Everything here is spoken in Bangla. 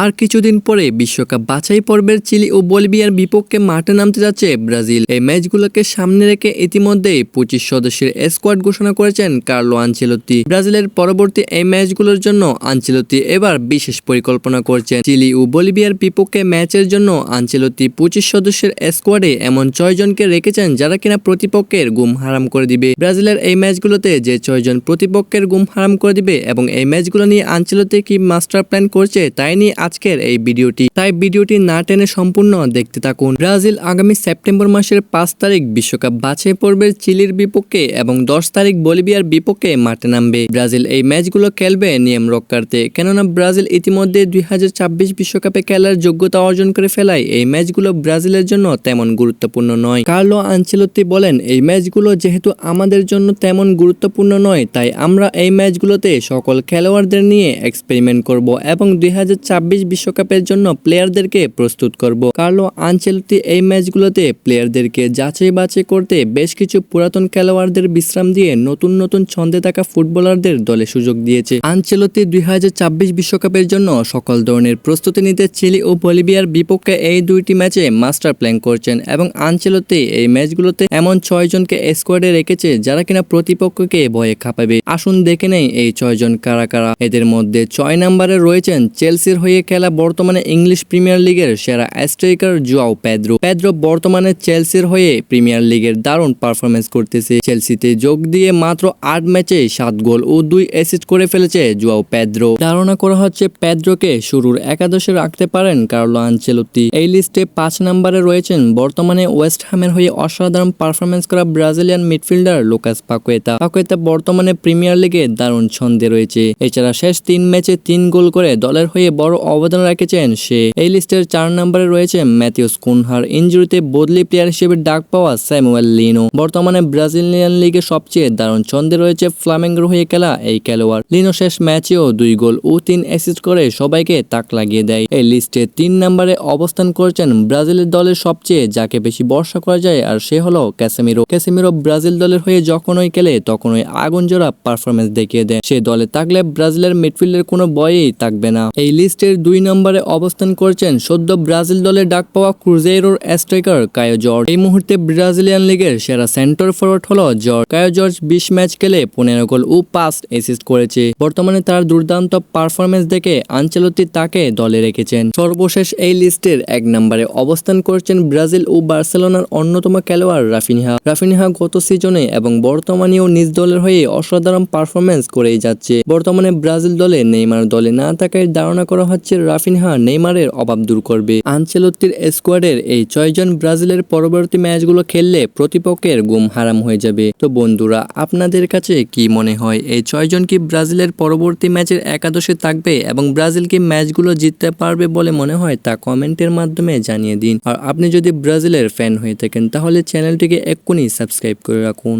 আর কিছুদিন পরে বিশ্বকাপ বাছাই পর্বের চিলি ও বলিভিয়ার বিপক্ষে মাঠে নামতে যাচ্ছে ব্রাজিল। এই ম্যাচগুলোকে সামনে রেখে ইতিমধ্যেই পঁচিশ সদস্যের স্কোয়াড ঘোষণা করেছেন কার্লো আনচেলত্তি। ব্রাজিলের পরবর্তী এই ম্যাচগুলোর জন্য আনচেলত্তি এবার বিশেষ পরিকল্পনা করছেন। চিলি ও বলিভিয়ার বিপক্ষে ম্যাচের জন্য আনচেলত্তি পঁচিশ সদস্যের স্কোয়াডে এমন ছয়জনকে রেখেছেন যারা কিনা প্রতিপক্ষের গুম হারাম করে দিবে। ব্রাজিলের এই ম্যাচগুলোতে যে ছয়জন প্রতিপক্ষের গুম হারাম করে দিবে এবং এই ম্যাচগুলো নিয়ে আনচেলত্তি কি মাস্টার প্ল্যান করছে তাই নিয়ে আজকের এই ভিডিওটি। তাই ভিডিওটি না টেনে সম্পূর্ণ দেখতে থাকুন। ব্রাজিল আগামী সেপ্টেম্বর মাসের পাঁচ তারিখ বিশ্বকাপ বাছাই পর্বের চিলির বিপক্ষে এবং দশ তারিখ বলিভিয়ার বিপক্ষে মাঠে নামবে। ব্রাজিল এই ম্যাচগুলো খেলবে নিয়ম রক্ষার্থে। কেননা ব্রাজিল ইতিমধ্যে দুই বিশ্বকাপে খেলার যোগ্যতা অর্জন করে ফেলায়। এই ম্যাচগুলো ব্রাজিলের জন্য তেমন গুরুত্বপূর্ণ নয়। কার্লো আনচেলত্তি বলেন, এই ম্যাচগুলো যেহেতু আমাদের জন্য তেমন গুরুত্বপূর্ণ নয়, তাই আমরা এই ম্যাচগুলোতে সকল খেলোয়াড়দের নিয়ে এক্সপেরিমেন্ট করব এবং দুই বিশ্বকাপের জন্য প্লেয়ারদেরকে প্রস্তুত করব। কার্লো আনচেলত্তি এই ম্যাচগুলোতে প্লেয়ারদেরকে যাচাই বাছাই করতে বেশ কিছু পুরাতন খেলোয়াড়দের বিশ্রাম দিয়ে নতুন নতুন ছন্দে থাকা ফুটবলারদের দলে সুযোগ দিয়েছে। আনচেলত্তি দুই বিশ্বকাপের জন্য সকল ধরনের প্রস্তুতি নিতে চিলি ও বলিভিয়ার বিপক্ষে এই দুইটি ম্যাচে মাস্টার প্ল্যান করছেন এবং আনচেলত্তি এই ম্যাচগুলোতে এমন ছয়জনকে স্কোয়াডে রেখেছে যারা কিনা প্রতিপক্ষকে ভয়ে খাপাবে। আসুন দেখে নেই এই ছয়জন কারা কারা। এদের মধ্যে ছয় নম্বরে রয়েছেন চেলসির হয়ে খেলা বর্তমানে ইংলিশ প্রিমিয়ার লিগের সেরা স্ট্রাইকার জুয়াও পেদ্রো। পেদ্রো বর্তমানে চেলসির হয়ে প্রিমিয়ার লিগের দারুণ পারফরমেন্স করতেছে। চেলসিতে যোগ দিয়ে মাত্র আট ম্যাচে সাত গোল ও দুই অ্যাসিস্ট করে ফেলেছে জুয়াও পেদ্রো। ধারণা করা হচ্ছে পেদ্রোকে শুরুর একাদশে রাখতে পারেন কার্লো আনচেলত্তি। এই লিস্টে পাঁচ নম্বরে রয়েছেন বর্তমানে ওয়েস্ট হ্যামের হয়ে অসাধারণ পারফরমেন্স করা Brazilian midfielder Lucas Paqueta. Paqueta বর্তমানে প্রিমিয়ার লিগে দারুণ ছন্দে রয়েছে। এছাড়া শেষ তিন ম্যাচে তিন গোল করে দলের হয়ে বড় অবদান রেখেছেন। সে এই লিস্টের চার নম্বরে রয়েছে ম্যাথিউস কুনহার। ইঞ্জুরিতে বদলি প্লেয়ার হিসেবে ডাক পাওয়া স্যামুয়েল লিনো। বর্তমানে ব্রাজিলিয়ান লিগে সবচেয়ে দারুণ ছন্দে রয়েছে ফ্লামেঙ্গোর হয়ে খেলা এই খেলোয়াড়। লিনো শেষ ম্যাচেও দুই গোল ও তিন অ্যাসিস্ট করে সবাইকে তাক লাগিয়ে দেয়। এই লিস্টে তিন নম্বরে অবস্থান করছেন ব্রাজিলের দলের সবচেয়ে, যাকে বেশি ভরসা করা যায়, আর সে হলো ক্যাসেমিরো। ক্যাসেমিরো ব্রাজিল দলের হয়ে যখনই খেলে, তখনই আগুন জোড়া পারফরমেন্স দেখিয়ে দেয়। সে দলে থাকলে ব্রাজিলের মিডফিল্ডের কোনো বয়েই থাকবে না। এই লিস্টের দুই নম্বরে অবস্থান করছেন সদ্য ব্রাজিল দলে ডাক পাওয়া ক্রুজেরোর স্ট্রাইকার কায়ো জর্জ। এই মুহূর্তে ব্রাজিলিয়ান লিগের সেরা সেন্টার ফরওয়ার্ড হল জর্জ। কায়ো জর্জ বিশ ম্যাচ খেলে পনেরো গোল ও পাস অ্যাসিস্ট করেছে। বর্তমানে তার দুর্দান্ত পারফরমেন্স দেখে আনচেলত্তি তাকে দলে রেখেছেন। সর্বশেষ এই লিস্টের এক নম্বরে অবস্থান করছেন ব্রাজিল ও বার্সেলোনার অন্যতম খেলোয়াড় রাফিনহা। রাফিনহা গত সিজনে এবং বর্তমানেও নিজ দলের হয়ে অসাধারণ পারফরমেন্স করেই যাচ্ছে। বর্তমানে ব্রাজিল দলে নেইমার দলে না থাকায় ধারণা করা হচ্ছে রাফিনহা নেইমারের অভাব দূর করবে। আনচেলত্তির স্কোয়াডের এই ছয়জন ব্রাজিলের পরবর্তী ম্যাচগুলো খেললে প্রতিপক্ষের গুম হারাম হয়ে যাবে। তো বন্ধুরা, আপনাদের কাছে কি মনে হয়? এই ছয়জন কি ব্রাজিলের পরবর্তী ম্যাচের একাদশে থাকবে এবং ব্রাজিল কি ম্যাচগুলো জিততে পারবে বলে মনে হয় তা কমেন্টের মাধ্যমে জানিয়ে দিন। আর আপনি যদি ব্রাজিলের ফ্যান হয়ে থাকেন, তাহলে চ্যানেলটিকে এক্ষুনি সাবস্ক্রাইব করে রাখুন।